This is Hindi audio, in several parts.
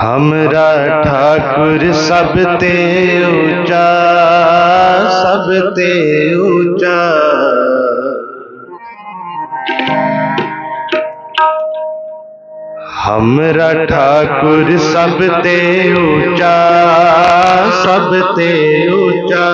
हमरा ठाकुर सब ते ऊँचा, सब ते ऊँचा। हमरा ठाकुर सब ते ऊँचा, सब ते ऊँचा।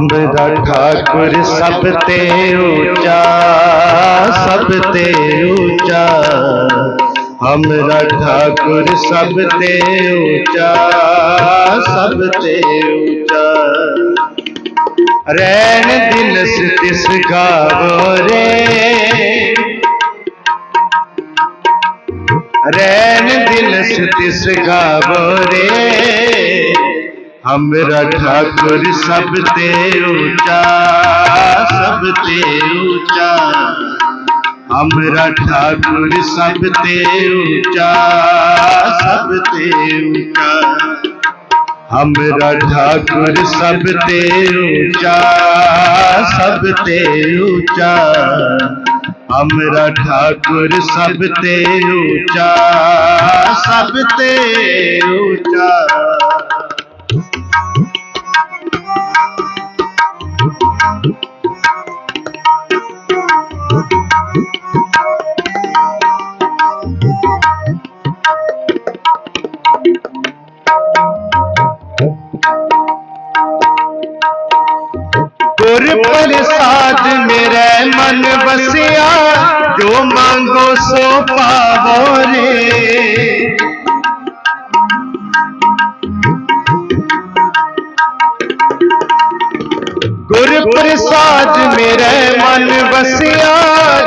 हमरा ठाकुर सब ते ऊँचा, सब ते ऊँचा। हमरा ठाकुर सब ते ऊँचा, सब ते ऊँचा। रैन दिल तिस गावो रे। रैन दिल तिस गावो रे। हमरा ठाकुर सब ते ऊँचा सब ते ऊँचा। हमरा ठाकुर सब ते ऊँचा सब ते ऊँचा। हमरा ठाकुर सब ते ऊँचा सब ते ऊँचा। हमरा ठाकुर सब ते ऊँचा सब ते ऊँचा। गुर प्रसाद मेरे मन बसिया, जो मांगो सो पावो रे। गुर प्रसाद मेरे मन बसिया,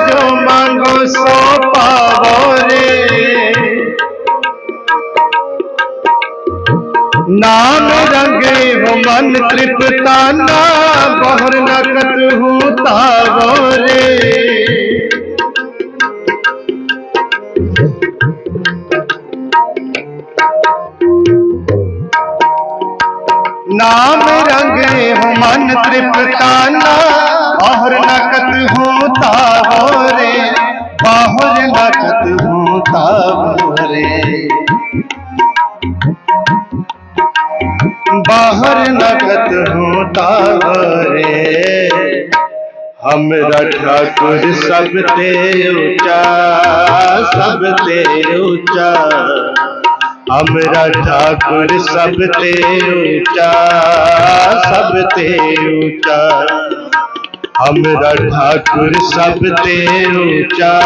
जो मांगो सो पावो रे। नाम रंगे हो मन तृप्ताना बहुर नकत हूँ तावो रे। नाम रंगे हो मन तृप्ताना बहुर नकत हूँ तावो रे। बहुर नकत हूँ तावो रे। बाहर नगत होता रे। हमरा ठाकुर सब ते ऊँचा, सब ते ऊँचा। हमरा ठाकुर सब ते ऊँचा, सब ते ऊँचा। हमरा ठाकुर सब ते ऊँचा,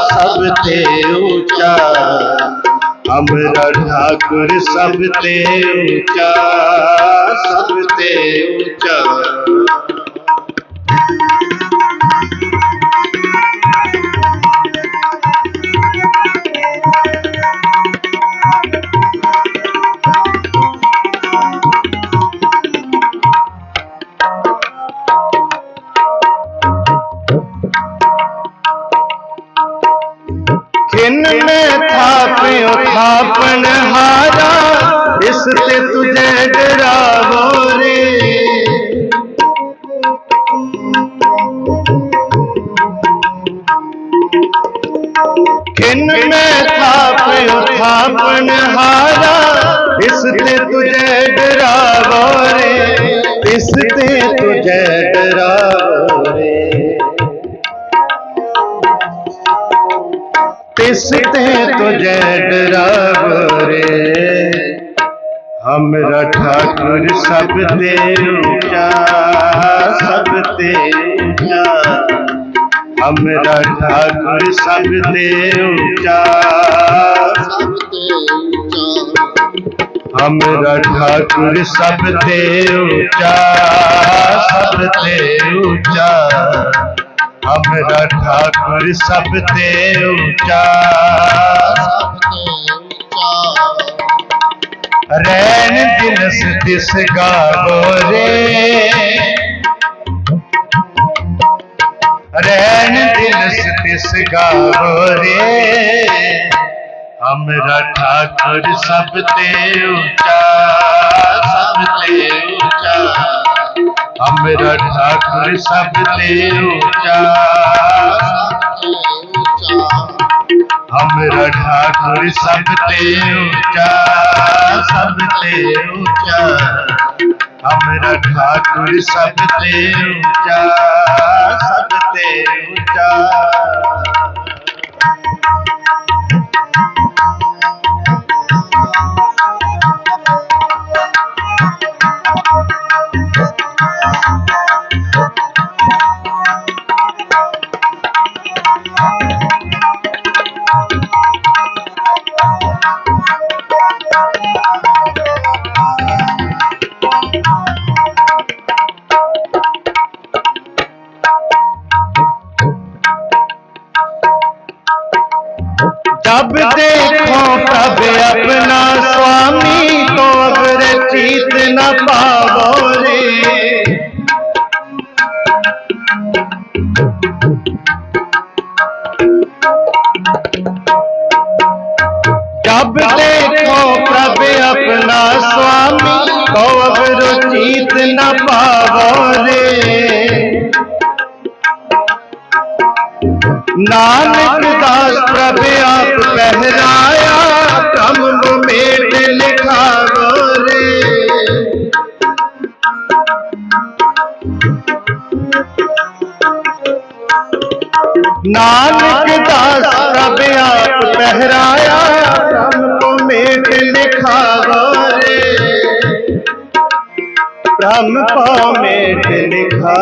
सब ते ऊँचा। हमरा ठाकुर सब ते ऊँचा सब ते ऊँचा में थापियो थापन हारा, इससे तुझे डरावो रे। किन में थापियो थापन हारा, इससे तुझे डरावो रे। इससे तुझे डरावो तिसते तुझे डराव रे हमरा ठाकुर सब ते सब ऊँचा हमरा ठाकुर सब ते ऊँचा हमरा ठाकुर सब ते सब ते हमरा ठाकुर सब ते ऊँचा। रैन दिलस दिस गावो रे। रैन दिलस दिस गावो रे। हमरा ठाकुर सब ते ऊँचा सब ते ऊँचा। हमरा ठाकुर सब ते ऊँचा हमरा ठाकुर सब ते ऊँचा सब ते ऊँचा हमरा ठाकुर सब ते ऊँचा सब ते ऊँचा देखो कब अपना स्वामी तो अगर चीत न पावो रे। जब देखो तब अपना स्वामी तो अगर चीत न पावो रे। नानक पहराया मेट लिखा रे नानक दास प्रभ आप पहराया ब्रह्म मेट लिखा रे ब्रह्म को मेट लिखा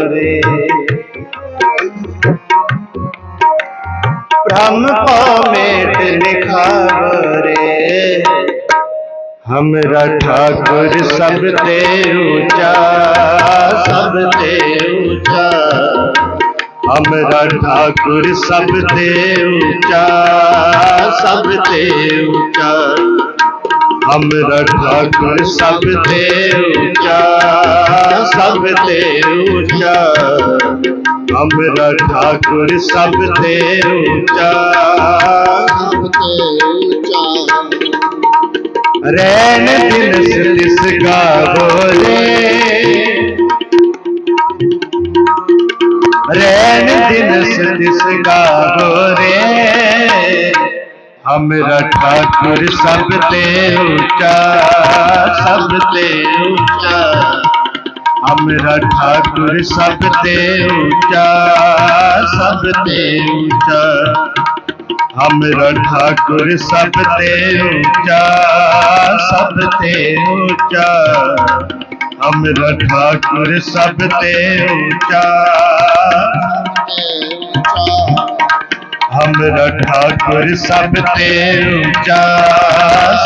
रे ब्रह्म को मेट लिखा रे हमरा ठाकुर सब ते ऊँचा, सब ते ऊँचा। हमरा ठाकुर सब ते ऊँचा, सब ते ऊँचा। हमरा ठाकुर सब ते ऊँचा, सब ते ऊँचा। हमरा ठाकुर सब ते ऊँचा। रैन दिन तिस गावो रे रैन दिन तिस गावो रे हमरा ठाकुर सब ते ऊँचा सब ते ऊँचा। हमरा ठाकुर सब ते ऊँचा सब ते ऊँचा हमरा ठाकुर सब ते ऊँचा सब ते ऊँचा हमरा ठाकुर सब ते ऊँचा हमरा ठाकुर सब ते ऊँचा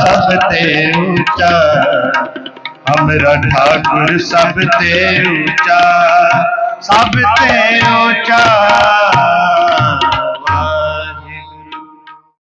सब ते ऊँचा हमरा ठाकुर सब ते ऊँचा सब ते ऊँचा।